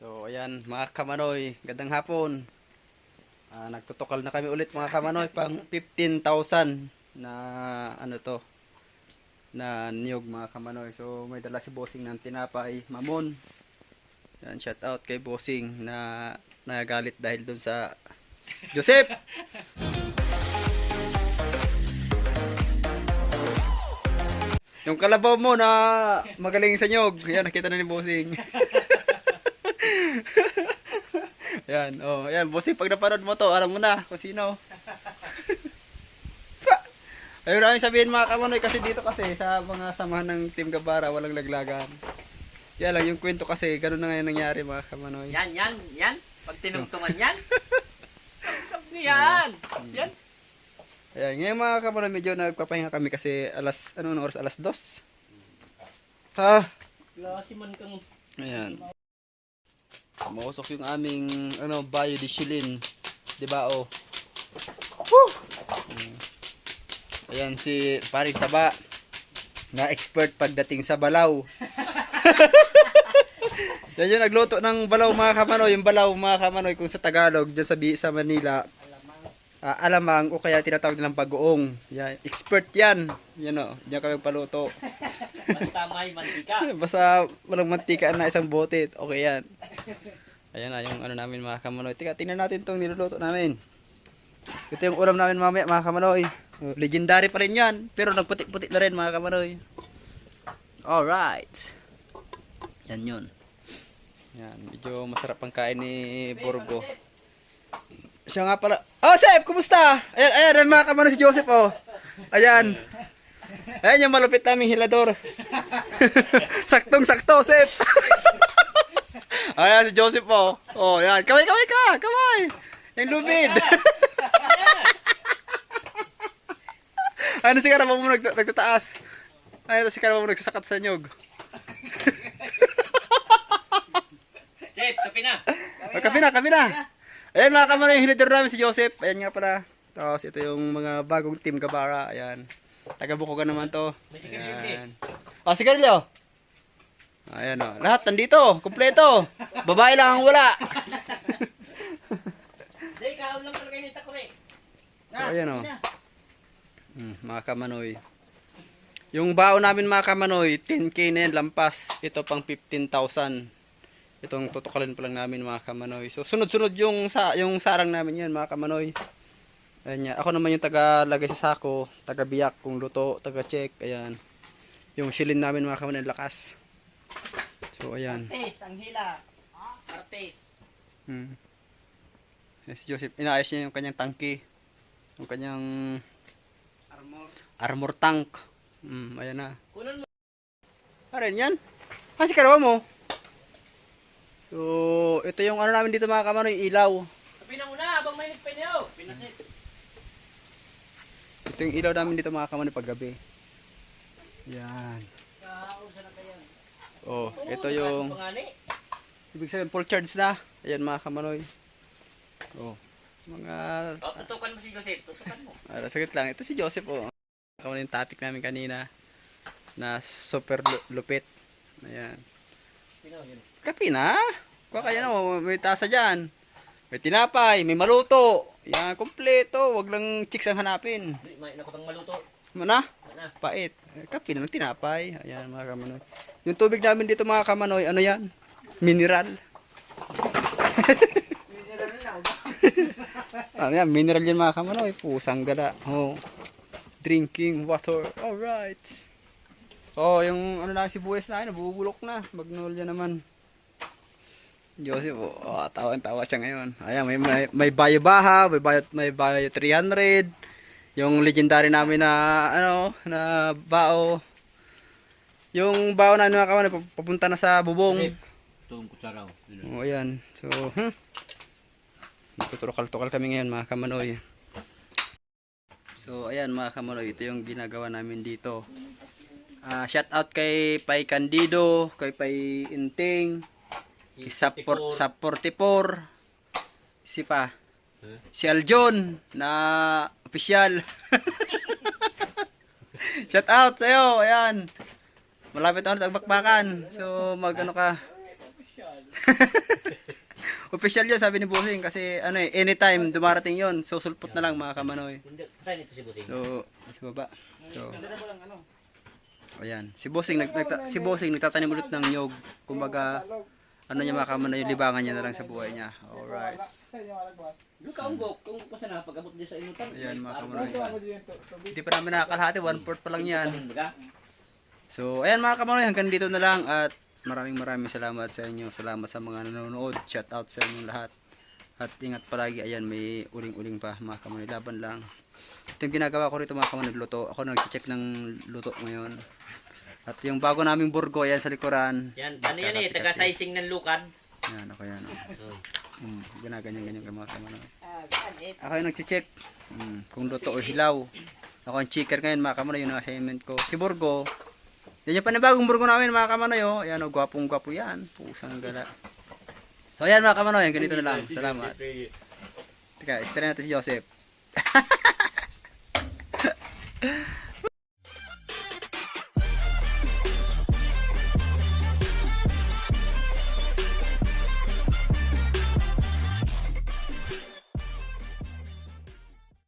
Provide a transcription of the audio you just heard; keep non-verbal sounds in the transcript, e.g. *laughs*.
So, ayan, mga kamanoy, gandang hapon. Ah, nagtutokal na kami ulit mga kamanoy, pang 15,000 na ano to, na niyog mga kamanoy. So, may dala si Bossing ng tinapay, mamon. Yan, shout out kay Bossing na nagagalit dahil dun sa Joseph! *laughs* Yung kalabaw mo na magaling sa nyog. Yan, nakita na ni Bossing. *laughs* *laughs* yan, oh, yan, Bossing, pag napanood mo to, alam mo na kung sino. *laughs* Ayun namin sabihin mga kamanoy kasi dito kasi sa mga samahan ng Team Gabara, walang laglagan. Yan lang, yung kwento kasi, ganun na ngayon nangyari mga kamanoy. Yan, yan, yan. Pag tinungtungan yan. *laughs* Sab yan. Yan. Ayan, ngayon mga kamanoy, medyo nagpapahinga kami kasi alas, ano oras? Alas dos? Ha? Klase man kang... Ayan. Mausok yung aming ano biodieselin. 'Di ba oh? Woo! Ayan si Paring Taba na expert pagdating sa balaw. *laughs* Yan yung nagluto ng balaw mga kamanoy. Yung balaw mga kamanoy kung sa Tagalog, dyan sa, sa Manila, ah, alamang o kaya tinatawag nilang bagoong. Yan, expert yan. Yan o, diyan kami paluto. Basta may mantika. *laughs* Basta walang mantika na isang bote. Okay yan. Ayan na yung ano namin mga kamanoy. Tika, tingnan natin tong niluluto namin. Ito yung ulam namin mamaya mga kamanoy. Legendary pa rin yan. Pero nagputik-putik na rin mga kamanoy. Alright. Yan yun. Yan. Medyo masarap ang kain ni Borgo. Siya nga pala. Oh, Chef! Kumusta? Ayan, ayan, mga kamanoy si Joseph, oh. Ayan. Ayan yung malupit naming hilador. *laughs* Saktong sakto, Sep. *laughs* Ayan si Joseph po. Oh, yan. Kamay, kamay ka. Kamay. Yung lubid. *laughs* ano si Karama mo nag nagtataas? Ito si Karama mo nagsasakat sa nyog. Chef, *laughs* kape na. Oh, kape na, kape na. Ayan mga kamay, yung hilador namin si Joseph. Ayan nga pala. Tapos ito yung mga bagong team Gabara. Ayan. Taga Bukogan naman to. Ayan. Oh, sigarilyo. Ayan o. Lahat nandito. Kompleto. Babae lang ang wala. Hindi, kaon lang talaga yung takore. So, ayan o. Hmm, mga kamanoy. Yung baon namin mga kamanoy, 10k na yan, lampas. Ito pang 15,000. Itong tutukalin pa lang namin mga kamanoy. So sunod-sunod yung sa yung sarang namin yan mga kamanoy. Ayan yan. Ako naman yung taga lagay sa sako, taga biyak kung luto, taga check, ayan. Yung shilin namin mga kamanoy lakas. So ayan. Artes, ang hila. Artes. Hmm. Yes, Joseph, inaayos niya yung kanyang tangki. Yung kanyang Armor. armor tank. Hmm, ayan na. Kunan mo. Ayan yan. Kasi karawa mo. So, ito yung ano namin dito mga kamanoy, ilaw. Kape na muna, habang may nagpe niyo. Pinasit. Ito yung ilaw namin dito mga kamanoy paggabi. Yan. Oh, ito yung ibig sabihin full charge na. Ayan mga kamanoy. Oh. Mga Oh, tutukan mo si Joseph. Tutukan mo. Ah, saglit lang. Ito si Joseph oh. Ako yung topic namin kanina na super lu- lupit. Ayan. Kape na. Kuha kaya na, may tasa dyan. May tinapay, may maluto. Yan, kompleto. Wag lang chicks ang hanapin. May nakutang maluto. Mana? Ano? Pait. Eh, Kape na ng tinapay. Ayan mga kamanoy. Yung tubig namin dito mga kamanoy, ano yan? Mineral. ano yan? Mineral yan mga kamanoy. Pusang gala. Oh. Drinking water. Alright. Oh, yung ano na si Buwes na, nabubulok na. Magnolia naman. Joseph, oh, oh tawa-tawa siya ngayon. Ayan, may, may, may Bayo Baha, may Bayo, may Bayo 300. Yung legendary namin na, ano, na bao. Yung bao na mga kawan, pap- papunta na sa bubong. Itong kutsaraw. Oh, ayan. So, hmm. Tutukal-tukal kami ngayon mga kamanoy. So, ayan mga kamanoy, ito yung ginagawa namin dito. Ah, shout out kay Pai Candido, kay Pai Inting, kay Sapor, sa 44, si pa, si Aljon, na official. *laughs* shout out sa'yo, ayan. Malapit ako nagbakbakan. So, mag ano ka, *laughs* Official yun, sabi ni Bossing. Kasi ano eh, anytime dumarating yon susulpot na lang mga kamanoy. Si? So, sa baba. So, ayan. Si Bossing, nag, si Bossing nagtatanim ulit ng nyog. Kumbaga, ano niya mga kamanoy, yung libangan niya na lang sa buhay niya. Alright. Doon ka unggok, kung pa sana pag-abot din sa inutan. Ayan mga kamanoy. Hindi pa namin nakakalahati, one fourth pa lang yan. So, ayan mga kamanoy, hanggang dito na lang at maraming maraming salamat sa inyo. Salamat sa mga nanonood. Shout out sa inyong lahat. At ingat palagi, ayan, may uling-uling pa mga kamanoy. Laban lang. Ito yung ginagawa ko rito mga kamanoy, luto. Ako nag-check ng luto ngayon. At yung bago naming burgo, ayan sa likuran. Yan, ano yan eh, taga-sizing ng lukan. Ayan, ako yan. Oh. Mm, ginaganyan-ganyan ka mga kamanoy. Ako yung nag-check mm, kung luto o hilaw. Ako ang checker ngayon mga kamanoy, yung assignment ko. Si Burgo, yan yung panibagong Burgo namin mga kamanoy. Oh. Ayan o, gwapong gwapo yan. Pusang gala. So ayan mga kamanoy, ganito na lang. Salamat. Teka, extra natin si Joseph. *laughs*